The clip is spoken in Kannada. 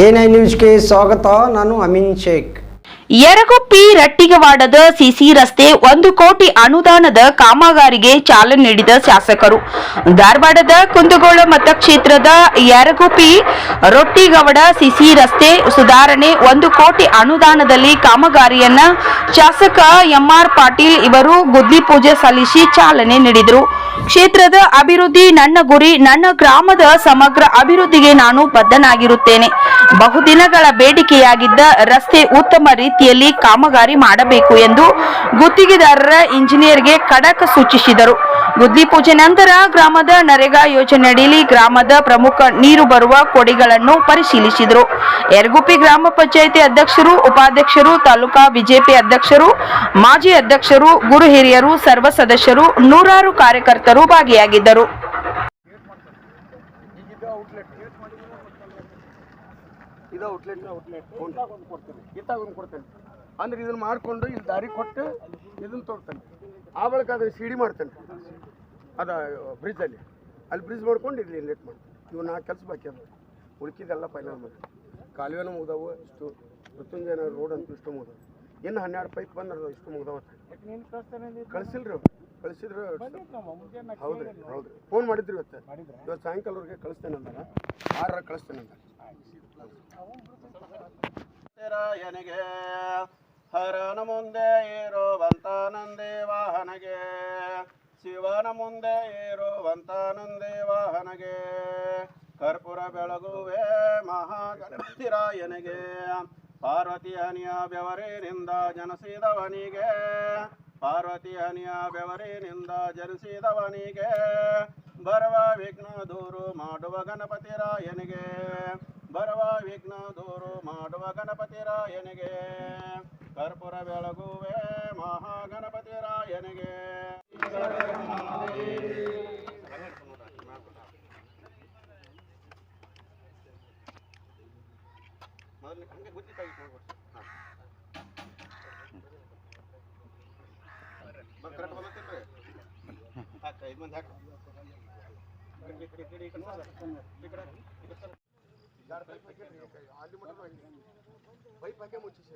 ಐ ನ್ಯೂಸ್ಗೆ ಸ್ವಾಗತ, ನಾನು ಅಮಿನ್ ಶೇಖ್. ಯರಗುಪ್ಪಿ ರಟ್ಟಿಗವಾಡದ ಸಿಸಿ ರಸ್ತೆ ಒಂದು ಕೋಟಿ ಅನುದಾನದ ಕಾಮಗಾರಿಗೆ ಚಾಲನೆ ನೀಡಿದ ಶಾಸಕರು. ಧಾರವಾಡದ ಕುಂದಗೋಳ ಮತಕ್ಷೇತ್ರದ ಯರಗುಪ್ಪಿ ರೊಟ್ಟಿಗವಡ ಸಿಸಿ ರಸ್ತೆ ಸುಧಾರಣೆ ಒಂದು ಕೋಟಿ ಅನುದಾನದಲ್ಲಿ ಕಾಮಗಾರಿಯನ್ನ ಶಾಸಕ ಎಂಆರ್ ಪಾಟೀಲ್ ಇವರು ಗುದ್ದಿ ಪೂಜೆ ಸಲ್ಲಿಸಿ ಚಾಲನೆ ನೀಡಿದರು. ಕ್ಷೇತ್ರದ ಅಭಿವೃದ್ಧಿ ನನ್ನ ಗುರಿ, ನನ್ನ ಗ್ರಾಮದ ಸಮಗ್ರ ಅಭಿವೃದ್ಧಿಗೆ ನಾನು ಬದ್ಧನಾಗಿರುತ್ತೇನೆ. ಬಹುದಿನಗಳ ಬೇಡಿಕೆಯಾಗಿದ್ದ ರಸ್ತೆ ಉತ್ತಮ ರೀತಿಯಲ್ಲಿ ಕಾಮಗಾರಿ ಮಾಡಬೇಕು ಎಂದು ಗುತ್ತಿಗೆದಾರರ ಇಂಜಿನಿಯರ್ಗೆ ಖಡಕ್ ಸೂಚಿಸಿದರು. ಗುದ್ಲಿ ಪೂಜೆ ನಂತರ ಗ್ರಾಮದ ನರೇಗಾ ಯೋಜನೆಯಡಿಯಲ್ಲಿ ಗ್ರಾಮದ ಪ್ರಮುಖ ನೀರು ಬರುವ ಕೊಡಿಗಳನ್ನು ಪರಿಶೀಲಿಸಿದರು. ಯರಗುಪ್ಪಿ ಗ್ರಾಮ ಪಂಚಾಯಿತಿ ಅಧ್ಯಕ್ಷರು, ಉಪಾಧ್ಯಕ್ಷರು, ತಾಲೂಕಾ ಬಿಜೆಪಿ ಅಧ್ಯಕ್ಷರು, ಮಾಜಿ ಅಧ್ಯಕ್ಷರು ಗುರು ಹಿರಿಯರು ಸರ್ವ ಸದಸ್ಯರು, ನೂರಾರು ಕಾರ್ಯಕರ್ತರು ಭಾಗಿಯಾಗಿದ್ದರು. ಇದು ಔಟ್ಲೆಟ್ ಔಟ್ಲೆಟ್ ಕೊಡ್ತೇನೆ. ಇತ್ತಾಗ ಒಂದು ಕೊಡ್ತೇನೆ. ಅಂದ್ರೆ ಇದನ್ನ ಮಾಡ್ಕೊಂಡು ಇಲ್ಲಿ ದಾರಿ ಕೊಟ್ಟು ಇದನ್ನ ತೊಡ್ತೇನೆ. ಆ ಬಳಿಕ ಅದನ್ನ ಸಿಡಿ ಮಾಡ್ತೇನೆ. ಅದ ಬ್ರಿಡ್ಜ್ ಅಲ್ಲಿ. ಬ್ರಿಡ್ಜ್ ಮಾಡ್ಕೊಂಡು ಇಲ್ಲಿ ಲೇಟ್ ಮಾಡ್ತೀನಿ. ಇವು ನಾಲ್ಕು ಕೆಲಸ ಬಾಕಿ ಅದ ಉಳ್ಕಿದೆಲ್ಲ ಫೈನಲ್ ಮಾಡಿ. ಕಾಲುವೆನೂ ಮುಗ್ದವು. ಇಷ್ಟು ಮೃತ್ಯುಂಜಯನ ರೋಡ್ ಅಂತೂ ಇಷ್ಟು ಮುಗ್ದವು. ಇನ್ನು ಹನ್ನೆರಡು ಪೈಪ್ ಬಂದ್ರೆ ಇಷ್ಟು ಮುಗ್ದವ ಕಳಿಸಿಲ್ರಿ ಅವ್ರು. ಕಳಿಸಿದ್ರು ಹೌದ್ರಿ ಹೌದ್ರಿ. ಫೋನ್ ಮಾಡಿದ್ರಿ ಇವತ್ತು. ಇವತ್ತು ಸಾಯಂಕಾಲವರೆಗೆ ಕಳಿಸ್ತೇನೆ ಅಂದಾಗ ಆರರ ಕಳಿಸ್ತೇನೆ ಅಂದಾರ ರಾಯನಿಗೆ ಹರನ ಮುಂದೆ ಇರುವಂತ ನಂದಿ ವಾಹನಗೆ ಶಿವನ ಮುಂದೆ ಇರುವಂತ ನಂದಿ ವಾಹನಗೆ ಕರ್ಪೂರ ಬೆಳಗುವೆ ಮಹಾಗಣಪತಿ ರಾಯನಿಗೆ ಪಾರ್ವತಿ ಹನಿಯ ಬೆವರಿನಿಂದ ಜನಿಸಿದವನಿಗೆ ಪಾರ್ವತಿ ಹನಿಯ ಬೆವರಿನಿಂದ ಜನಿಸಿದವನಿಗೆ ಬರುವ ವಿಘ್ನ ದೂರು ಮಾಡುವ ಗಣಪತಿ ರಾಯನಿಗೆ ಬರುವ ವಿಘ್ನ ದೂರು ಮಾಡುವ ಗಣಪತಿ ರಾಯನಿಗೆ ಕರ್ಪೂರ ಬೆಳಗುವೆ ಮಹಾಗಣಪತಿ ರಾಯನಿಗೆ ಹಾಕ ಐದು ಮಂದಿ ಹಾಕ ಈ ಕಡೆ ಈ ಕಡೆ ಈ ಕಡೆ ಸರ್. ಈ ಕಡೆ ಈ ಕಡೆ ಸರ್. ಅಲ್ಲಿ ಮಟ್ಟ ಪೈಪ್ ಹಾಕಿ ಮುಚ್ಚಿಸಿ